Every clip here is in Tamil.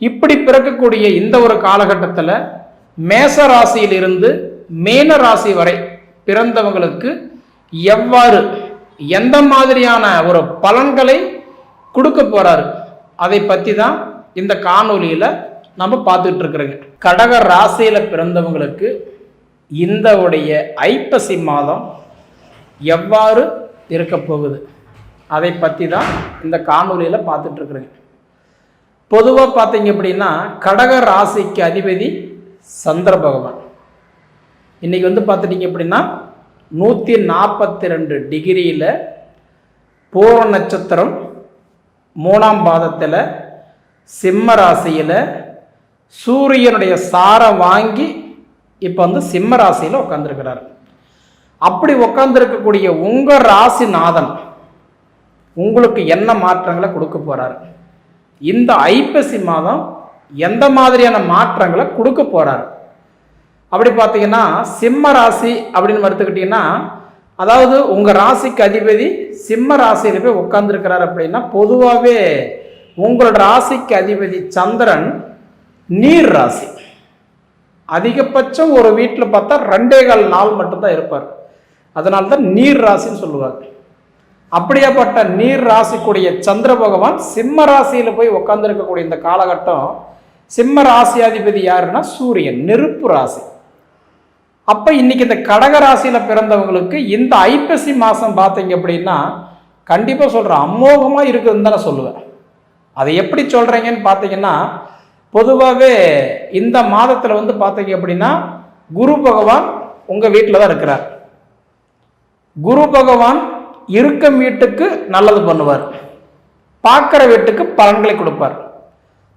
இப்படி பிறக்கக்கூடிய இந்த ஒரு காலகட்டத்தில் மேச ராசியிலிருந்து மேன ராசி வரை பிறந்தவங்களுக்கு எவ்வாறு எந்த மாதிரியான ஒரு பலன்களை கொடுக்க போறாரு அதை பற்றி தான் இந்த காணொலியில் நம்ம பார்த்துட்டு இருக்கிறோங்க. கடக ராசியில் பிறந்தவங்களுக்கு இந்த உடைய ஐப்பசி மாதம் எவ்வாறு இருக்க போகுது அதை பற்றி தான் இந்த காணொலியில் பார்த்துட்ருக்குறேங்க பொதுவாக பார்த்தீங்க அப்படின்னா கடக ராசிக்கு அதிபதி சந்திர பகவான். இன்றைக்கி வந்து பார்த்துட்டீங்க அப்படின்னா நூற்றி நாற்பத்தி ரெண்டு டிகிரியில் பூர்வ நட்சத்திரம் மூணாம் பாதத்தில் சிம்ம ராசியில் சூரியனுடைய சாரம் வாங்கி இப்போ வந்து சிம்ம ராசியில் உட்காந்துருக்கிறார் அப்படி உட்காந்துருக்கக்கூடிய உங்கள் ராசிநாதன் உங்களுக்கு என்ன மாற்றங்களை கொடுக்க போகிறாரு இந்த ஐப்பசி மாதம் எந்த மாதிரியான மாற்றங்களை கொடுக்க போகிறார் அப்படி பார்த்தீங்கன்னா சிம்ம ராசி அப்படின்னு எடுத்துக்கிட்டிங்கன்னா அதாவது உங்கள் ராசிக்கு அதிபதி சிம்ம ராசியில் போய் உட்காந்துருக்கிறார் அப்படின்னா பொதுவாகவே உங்களோட ராசிக்கு அதிபதி சந்திரன் நீர் ராசி. அதிகபட்சம் ஒரு வீட்டில் பார்த்தா ரெண்டே கால் நாள் மட்டும்தான் இருப்பார். அதனால தான் நீர் ராசின்னு சொல்லுவாங்க. அப்படியாப்பட்ட நீர் ராசிக்குடைய சந்திர பகவான் சிம்ம ராசியில் போய் உட்காந்துருக்கக்கூடிய இந்த காலகட்டம் சிம்ம ராசியாதிபதி யாருன்னா சூரியன் நெருப்பு ராசி. அப்போ இன்னைக்கு இந்த கடக ராசியில் பிறந்தவங்களுக்கு இந்த ஐப்பசி மாதம் பார்த்தீங்க அப்படின்னா கண்டிப்பாக சொல்கிறேன் அமோகமாக இருக்குதுன்னு தானே சொல்லுவேன். அதை எப்படி சொல்கிறீங்கன்னு பார்த்தீங்கன்னா பொதுவாகவே இந்த மாதத்தில் வந்து பார்த்தீங்க அப்படின்னா குரு பகவான் உங்கள் வீட்டில் தான் இருக்கிறார். குரு பகவான் இருக்கும் வீட்டுக்கு நல்லது பண்ணுவார். பார்க்குற வீட்டுக்கு பலன்களை கொடுப்பார்.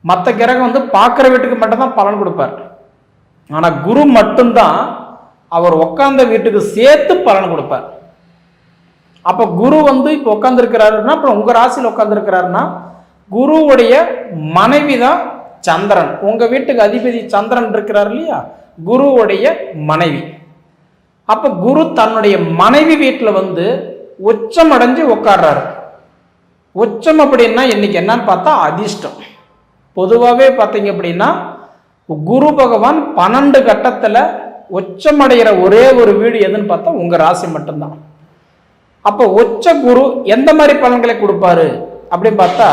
மற்ற கிரகம் வந்து பார்க்குற வீட்டுக்கு மட்டும்தான் பலன் கொடுப்பார். ஆனால் குரு மட்டும்தான் அவர் உட்காந்த வீட்டுக்கு சேர்த்து பலன் கொடுப்பார். அப்போ குரு வந்து இப்போ உட்காந்துருக்கிறாருன்னா அப்புறம் உங்கள் ராசியில் உட்காந்துருக்கிறாருன்னா குருவுடைய மனைவி தான் சந்திரன். உங்கள் வீட்டுக்கு அதிபதி சந்திரன் இருக்கிறார் இல்லையா? குருவுடைய மனைவி. அப்போ குரு தன்னுடைய மனைவி வீட்டில் வந்து உச்சம் அடைஞ்சு உட்காடுறாரு உச்சம் அப்படின்னா இன்னைக்கு என்னன்னு பார்த்தா அதிர்ஷ்டம். பொதுவாகவே பார்த்தீங்க அப்படின்னா குரு பகவான் பன்னெண்டு கட்டத்தில் உச்சமடைகிற ஒரே ஒரு வீடு எதுன்னு பார்த்தா உங்கள் ராசி மட்டும்தான். அப்போ உச்ச குரு எந்த மாதிரி பலன்களை கொடுப்பாரு அப்படின்னு பார்த்தா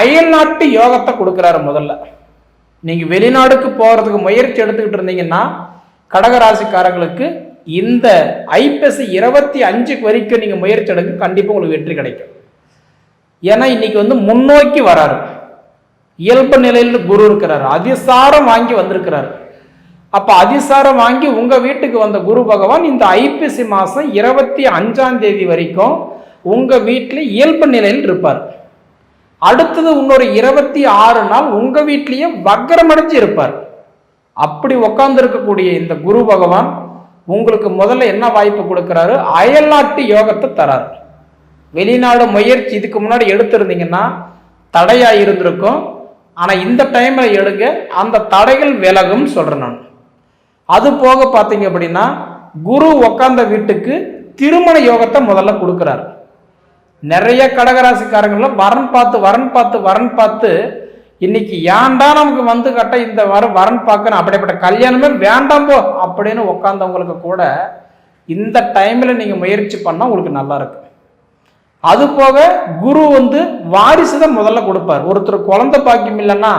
அயல்நாட்டு யோகத்தை கொடுக்குறாரு முதல்ல. நீங்கள் வெளிநாடுக்கு போகிறதுக்கு முயற்சி எடுத்துக்கிட்டு இருந்தீங்கன்னா கடகராசிக்காரங்களுக்கு இந்த ஐப்பசி இருபத்தி அஞ்சுக்கு வரைக்கும் நீங்கள் முயற்சி எடுக்க கண்டிப்பாக உங்களுக்கு வெற்றி கிடைக்கும். ஏன்னா இன்னைக்கு வந்து முன்னோக்கி வராரு. இயல்பு நிலையில் குரு இருக்கிறாரு. அதிசாரம் வாங்கி வந்திருக்கிறாரு. அப்போ அதிசாரம் வாங்கி உங்கள் வீட்டுக்கு வந்த குரு பகவான் இந்த ஐப்பசி மாதம் இருபத்தி அஞ்சாம் தேதி வரைக்கும் உங்கள் வீட்டில் இயல்பு நிலையில் இருப்பார். அடுத்தது இன்னொரு இருபத்தி ஆறு நாள் உங்கள் வீட்லேயே வக்கரமடைஞ்சு இருப்பார். அப்படி உட்கார்ந்து இருக்கக்கூடிய இந்த குரு பகவான் உங்களுக்கு முதல்ல என்ன வாய்ப்பு கொடுக்குறாரு? அயல்நாட்டு யோகத்தை தராரு. வெளிநாடு முயற்சி இதுக்கு முன்னாடி எடுத்திருந்தீங்கன்னா தடையாக இருந்திருக்கும். ஆனால் இந்த டைமில் எடுங்க அந்த தடைகள் விலகும் சொல்கிறேன் நான். அது போக பார்த்தீங்க அப்படின்னா குரு உக்காந்த வீட்டுக்கு திருமண யோகத்தை முதல்ல கொடுக்குறாரு. நிறைய கடகராசிக்காரங்களும் வரன் பார்த்து வரன் பார்த்து வரன் பார்த்து இன்னைக்கு ஏன்டா நமக்கு வந்து கட்ட இந்த வர வரன் பார்க்கணும்? அப்படிப்பட்ட கல்யாணமே வேண்டாம் போ அப்படின்னு உட்காந்தவங்களுக்கு கூட இந்த டைமில் நீங்கள் முயற்சி பண்ணால் உங்களுக்கு நல்லா இருக்கு. அது போக குரு வந்து வாரிசு தான் முதல்ல கொடுப்பார். ஒருத்தர் குழந்தை பாக்கியம் இல்லைன்னா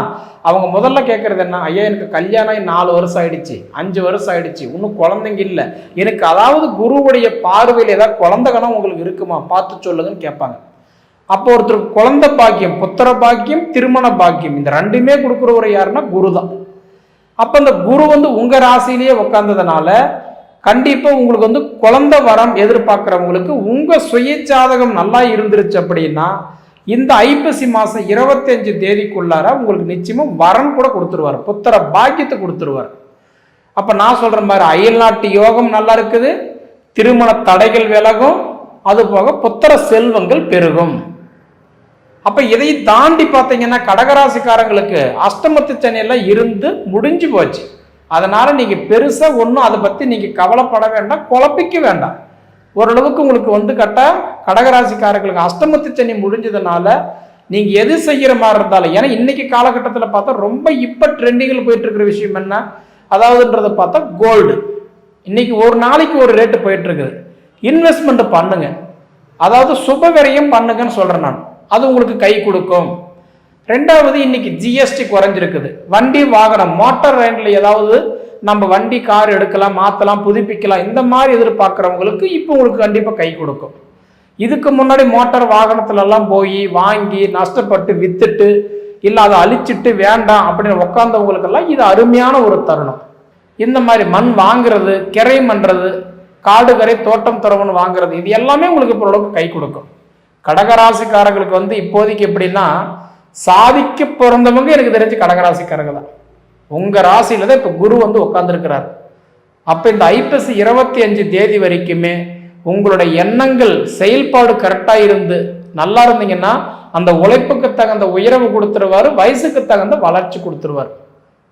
அவங்க முதல்ல கேட்கறது என்ன? ஐயா எனக்கு கல்யாணம் நாலு வருஷம் ஆயிடுச்சு. அஞ்சு வருஷம் ஆயிடுச்சு. இன்னும் குழந்தைங்க இல்லை. எனக்கு அதாவது குருவுடைய பார்வையில் ஏதாவது குழந்தை கணம் உங்களுக்கு இருக்குமா? பார்த்து சொல்லுங்கன்னு கேட்பாங்க. அப்போ ஒருத்தருக்கு குழந்தை பாக்கியம் புத்திர பாக்கியம் திருமண பாக்கியம் இந்த ரெண்டுமே கொடுக்குறவர் யாருன்னா குரு தான் அப்போ இந்த குரு வந்து உங்கள் ராசியிலேயே உட்காந்ததுனால கண்டிப்பாக உங்களுக்கு வந்து குழந்தை வரம் எதிர்பார்க்குறவங்களுக்கு உங்கள் சுய நல்லா இருந்துருச்சு அப்படின்னா இந்த ஐப்பசி மாதம் இருபத்தஞ்சு தேதிக்குள்ளார உங்களுக்கு நிச்சயமாக வரம் கூட கொடுத்துருவார் புத்திர பாக்கியத்தை கொடுத்துருவார். அப்போ நான் சொல்கிற மாதிரி அயல்நாட்டு யோகம் நல்லா இருக்குது திருமண தடைகள் விலகும் அதுபோக புத்திர செல்வங்கள் பெருகும். அப்ப இதை தாண்டி பார்த்தீங்கன்னா கடகராசிக்காரங்களுக்கு அஷ்டமத்து சனியெல்லாம் இருந்து முடிஞ்சு போச்சு. அதனால நீங்க பெருசா ஒன்றும் அதை பத்தி நீங்க கவலைப்பட வேண்டாம் குழப்பிக்க வேண்டாம். ஓரளவுக்கு உங்களுக்கு வந்து கட்டா கடகராசிக்காரர்களுக்கு அஷ்டமத்து சனி முடிஞ்சதுனால நீங்க எது செய்யற மாதிரி இருந்தாலும் ஏன்னா இன்னைக்கு காலகட்டத்தில் பார்த்தா ரொம்ப இப்ப ட்ரெண்டிங்கில் போயிட்டு இருக்கிற விஷயம் என்ன? அதாவதுன்றதை பார்த்தா கோல்டு இன்னைக்கு ஒரு நாளைக்கு ஒரு ரேட்டு போயிட்டு இருக்குது. இன்வெஸ்ட்மெண்ட் பண்ணுங்க. அதாவது சுப விரயம் பண்ணுங்கன்னு சொல்றேன் நான். அது உங்களுக்கு கை கொடுக்கும். ரெண்டாவது இன்னைக்கு ஜிஎஸ்டி குறைஞ்சிருக்குது. வண்டி வாகனம் மோட்டார் ரேண்டில் ஏதாவது நம்ம வண்டி கார் எடுக்கலாம் மாற்றலாம் புதுப்பிக்கலாம் இந்த மாதிரி எதிர்பார்க்குறவங்களுக்கு இப்போ உங்களுக்கு கண்டிப்பாக கை கொடுக்கும். இதுக்கு முன்னாடி மோட்டார் வாகனத்துலலாம் போய் வாங்கி நஷ்டப்பட்டு வித்துட்டு இல்லை அதை அழிச்சிட்டு வேண்டாம் அப்படின்னு உட்காந்தவங்களுக்கெல்லாம் இது அருமையான ஒரு தருணம். இந்த மாதிரி மண் வாங்குறது கிரை பண்ணுறது காடு கரை தோட்டம் துறவுன்னு வாங்குறது இது எல்லாமே உங்களுக்கு இப்போ ஓரளவுக்கு கை கொடுக்கும். கடகராசிக்காரங்களுக்கு வந்து இப்போதைக்கு எப்படின்னா சாதிக்க பிறந்தவங்க எனக்கு தெரிஞ்சு கடகராசிக்காரங்க தான். உங்கள் ராசியில் தான் இப்போ குரு வந்து உட்காந்துருக்கிறார் அப்போ இந்த ஐப்பசி இருபத்தி அஞ்சு தேதி வரைக்குமே உங்களோட எண்ணங்கள் செயல்பாடு கரெக்டாக இருந்து நல்லா இருந்தீங்கன்னா அந்த உழைப்புக்கு தகுந்த உயர்வு கொடுத்துருவாரு வயசுக்கு தகுந்த வளர்ச்சி கொடுத்துருவார்.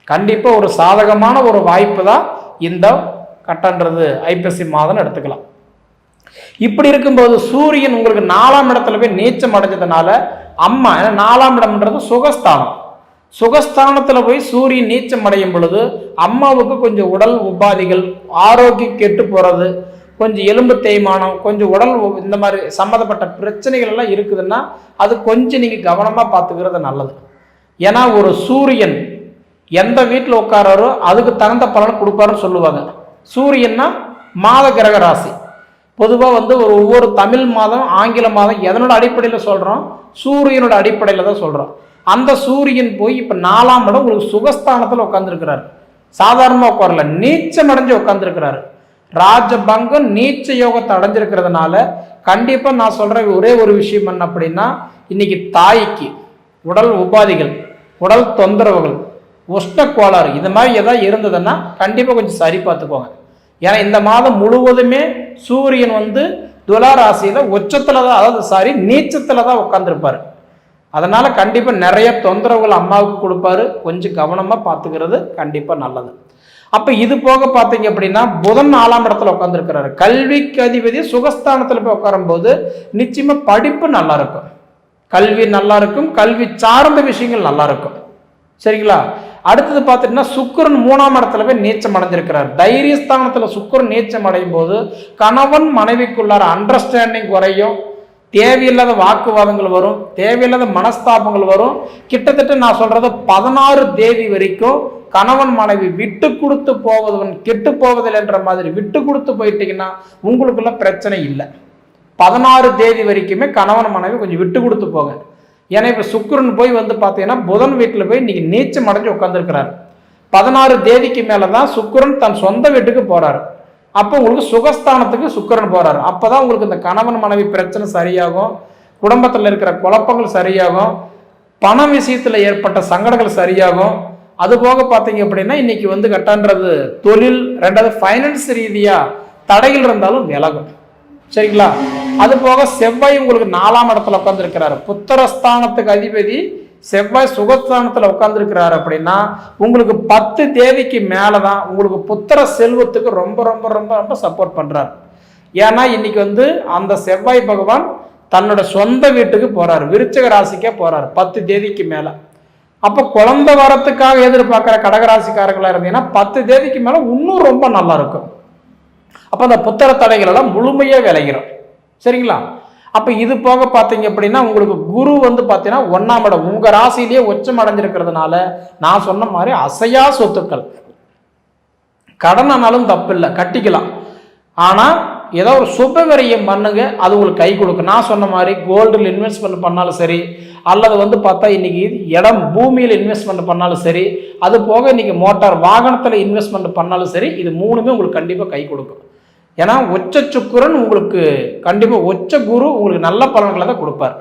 கண்டிப்பாக ஒரு சாதகமான ஒரு வாய்ப்பு தான் இந்த கட்டன்றது ஐப்பசி மாதம் எடுத்துக்கலாம். இப்படி இருக்கும்போது சூரியன் உங்களுக்கு நாலாம் இடத்துல போய் நீச்சம் அடைஞ்சதுனால அம்மா ஏன்னா நாலாம் இடம்ன்றது சுகஸ்தானம். சுகஸ்தானத்தில் போய் சூரியன் நீச்சம் அடையும் பொழுது அம்மாவுக்கு கொஞ்சம் உடல் உபாதிகள் ஆரோக்கியம் கெட்டு போகிறது கொஞ்சம் எலும்பு தேய்மானம் கொஞ்சம் உடல் இந்த மாதிரி சம்மந்தப்பட்ட பிரச்சனைகள் எல்லாம் இருக்குதுன்னா அது கொஞ்சம் நீங்கள் கவனமாக பார்த்துக்கிறது நல்லது. ஏன்னா ஒரு சூரியன் எந்த வீட்டில் உட்காராரோ அதுக்கு தகுந்த பலன் கொடுப்பாருன்னு சொல்லுவாங்க. சூரியன்னா மாத கிரக ராசி. பொதுவாக வந்து ஒரு ஒவ்வொரு தமிழ் மாதம் ஆங்கில மாதம் எதனோட அடிப்படையில் சொல்கிறோம் சூரியனோட அடிப்படையில் தான் சொல்கிறோம் அந்த சூரியன் போய் இப்போ நாலாம் இடம் உங்களுக்கு சுகஸ்தானத்தில் உட்காந்துருக்கிறார் சாதாரணமாக உட்காரல நீச்சம் அடைஞ்சு உட்காந்துருக்கிறாரு ராஜபங்கம் நீச்ச யோகத்தை அடைஞ்சிருக்கிறதுனால கண்டிப்பாக நான் சொல்கிற ஒரே ஒரு விஷயம் என்ன அப்படின்னா இன்னைக்கு தாய்க்கு உடல் உபாதிகள் உடல் தொந்தரவுகள் உஷ்ண கோளாறு இது மாதிரி எதாவது இருந்ததுன்னா கண்டிப்பாக கொஞ்சம் சரி பார்த்துக்கோங்க. ஏன்னா இந்த மாதம் முழுவதுமே சூரியன் வந்து துலா ராசியில் உச்சத்தில் தான் அதாவது சாரி நீச்சத்தில் தான் உட்காந்துருப்பாரு அதனால் கண்டிப்பாக நிறைய தொந்தரவுகள் அம்மாவுக்கு கொடுப்பாரு. கொஞ்சம் கவனமாக பார்த்துக்கிறது கண்டிப்பாக நல்லது. அப்போ இது போக பார்த்தீங்க அப்படின்னா புதன் நாலாம் இடத்துல உட்காந்துருக்கிறாரு கல்விக்கு அதிபதி சுகஸ்தானத்தில் போய் உட்காரும்போது நிச்சயமாக படிப்பு நல்லா இருக்கும். கல்வி நல்லா இருக்கும். கல்வி சார்ந்த விஷயங்கள் நல்லா இருக்கும். சரிங்களா? அடுத்தது பார்த்துட்டீங்கன்னா சுக்கரன் மூணாம் இடத்துல போய் நீச்சம் அடைஞ்சிருக்கிறார். தைரியஸ்தானத்தில் சுக்கிரன் நீச்சம் அடையும் போது கணவன் மனைவிக்குள்ளார அண்டர்ஸ்டாண்டிங் குறையும். தேவையில்லாத வாக்குவாதங்கள் வரும். தேவையில்லாத மனஸ்தாபங்கள் வரும். கிட்டத்தட்ட நான் சொல்றது பதினாறு தேதி வரைக்கும் கணவன் மனைவி விட்டு கொடுத்து போவதவன் கெட்டு போவதில் என்ற மாதிரி விட்டு கொடுத்து போயிட்டீங்கன்னா உங்களுக்குள்ள பிரச்சனை இல்லை. பதினாறு தேதி வரைக்குமே கணவன் மனைவி கொஞ்சம் விட்டு கொடுத்து போங்க. ஏன்னா இப்போ சுக்கரன் போய் வந்து பார்த்தீங்கன்னா புதன் வீட்டில் போய் இன்னைக்கு நீச்சம் அடைஞ்சு உட்காந்துருக்கிறார் பதினாறு தேதிக்கு மேலே தான் சுக்கரன் தன் சொந்த வீட்டுக்கு போகிறார் அப்போ உங்களுக்கு சுகஸ்தானத்துக்கு சுக்கரன் போகிறார் அப்போ தான் உங்களுக்கு இந்த கணவன் மனைவி பிரச்சனை சரியாகும். குடும்பத்தில் இருக்கிற குழப்பங்கள் சரியாகும். பண விஷயத்தில் ஏற்பட்ட சங்கடங்கள் சரியாகும். அது போக பார்த்தீங்க அப்படின்னா இன்னைக்கு வந்து கட்டான்றது தொழில் ரெண்டாவது ஃபைனான்ஸ் ரீதியாக தடைகள் இருந்தாலும் விலகும். சரிங்களா? அது போக செவ்வாய் உங்களுக்கு நாலாம் இடத்துல உட்காந்துருக்கிறாரு புத்திரஸ்தானத்துக்கு அதிபதி செவ்வாய் சுகஸ்தானத்தில் உட்காந்துருக்கிறாரு அப்படின்னா உங்களுக்கு பத்து தேதிக்கு மேலதான் உங்களுக்கு புத்திர செல்வத்துக்கு ரொம்ப ரொம்ப ரொம்ப ரொம்ப சப்போர்ட் பண்ணுறார் ஏன்னா இன்னைக்கு வந்து அந்த செவ்வாய் பகவான் தன்னோட சொந்த வீட்டுக்கு போகிறார் விருச்சக ராசிக்கே போகிறார் பத்து தேதிக்கு மேலே. அப்போ குழந்தை வரத்துக்காக எதிர்பார்க்குற கடகராசிக்காரங்களா இருந்தீங்கன்னா பத்து தேதிக்கு மேலே இன்னும் ரொம்ப நல்லா இருக்கும். அப்போ அந்த புத்தர தடைகள் எல்லாம் முழுமையாக விளைகிறோம் சரிங்களா? அப்போ இது போக பார்த்தீங்க அப்படின்னா உங்களுக்கு குரு வந்து பார்த்தீங்கன்னா ஒன்றாம் இடம். உங்கள் ராசியிலேயே உச்சம் அடைஞ்சிருக்கிறதுனால நான் சொன்ன மாதிரி அசையா சொத்துக்கள். கடனானாலும் தப்பு இல்லை கட்டிக்கலாம். ஆனால் ஏதோ ஒரு சுபகரியம் பண்ணுங்க அது உங்களுக்கு கை கொடுக்கும். நான் சொன்ன மாதிரி கோல்டில் இன்வெஸ்ட்மெண்ட் பண்ணாலும் சரி அல்லது வந்து பார்த்தா இன்னைக்கு இடம் பூமியில் இன்வெஸ்ட்மெண்ட் பண்ணாலும் சரி அது போக இன்னைக்கு மோட்டார் வாகனத்தில் இன்வெஸ்ட்மெண்ட் பண்ணாலும் சரி இது மூணுமே உங்களுக்கு கண்டிப்பாக கை கொடுக்கும். ஏன்னா ஒச்ச சுக்குரன் உங்களுக்கு கண்டிப்பாக ஒச்ச குரு உங்களுக்கு நல்ல பலன்களை தான் கொடுப்பார்.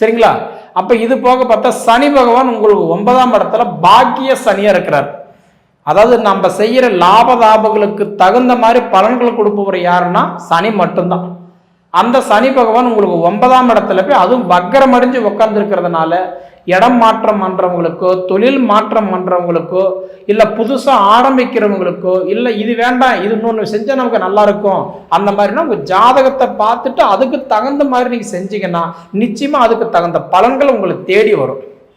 சரிங்களா? அப்போ இது போக பார்த்தா சனி பகவான் உங்களுக்கு ஒன்பதாம் இடத்துல பாக்கிய சனியாக இருக்கிறார். அதாவது நம்ம செய்கிற லாபதாபங்களுக்கு தகுந்த மாதிரி பலன்களை கொடுப்பவர் யாருன்னா சனி மட்டும்தான். அந்த சனி பகவான் உங்களுக்கு ஒன்பதாம் இடத்துல போய் அதுவும் வக்கரம் அடைஞ்சு உட்காந்துருக்கிறதுனால இடம் மாற்றம் பண்ணுறவங்களுக்கோ தொழில் மாற்றம் பண்ணுறவங்களுக்கோ இல்லை புதுசாக ஆரம்பிக்கிறவங்களுக்கோ இல்லை இது வேண்டாம் இது இன்னொன்று செஞ்சால் நமக்கு நல்லா இருக்கும் அந்த மாதிரினா உங்கள் ஜாதகத்தை பார்த்துட்டு அதுக்கு தகுந்த மாதிரி நீங்கள் செஞ்சீங்கன்னா நிச்சயமாக அதுக்கு தகுந்த பலன்கள் உங்களுக்கு தேடி வரும்.